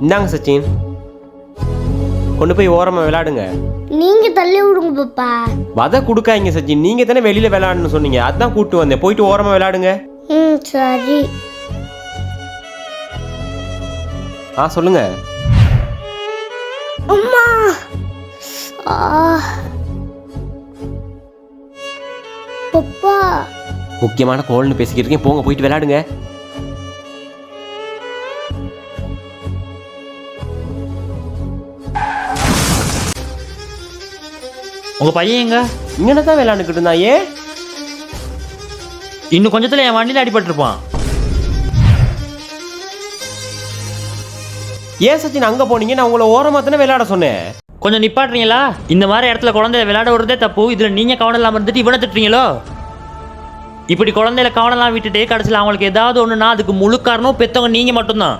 இந்தாங்க சச்சின். கொண்டு போய் ஓரமாக விளையாடுங்க. நீங்க தள்ளி விடுங்க பாப்பா. வதை கொடுக்காதீங்க சச்சின். நீங்கள் தானே வெளியில் விளையாடணும்னு சொன்னீங்க. அதான் கூப்பிட்டு வந்தேன். போயிட்டு ஓரமாக விளையாடுங்க. ம் சரி. ஆ சொல்லுங்க. அம்மா. ஆ. பப்பா. முக்கியமான கோல்னு பேசிக்கிட்டு இருக்கேன். போங்க போயிட்டு விளையாடுங்க. உங்கள் பையன் எங்க? இங்கே தான் விளையாண்டுக்கிட்டு இருந்தான் ஏன் இன்னும் கொஞ்சத்தில் என் வண்டியில் அடிபட்டிருப்பான். ஏன் சச்சின் அங்கே போனீங்க நான் உங்களை ஓரமாக தானே விளையாட சொன்னேன். கொஞ்சம் நிப்பாட்டுறீங்களா? இந்த மாதிரி இடத்துல குழந்தைய விளையாட விடுறதே தப்பு. இதில் நீங்கள் கவனம் இல்லாமல் இருந்துட்டு இவனை திட்டுறீங்களோ? இப்படி குழந்தையில கவனம்லாம் விட்டுட்டு கடைசியில் அவங்களுக்கு ஏதாவது ஒன்றுனா அதுக்கு முழு காரணம் பெற்றவங்க நீங்கள் மட்டும்தான்.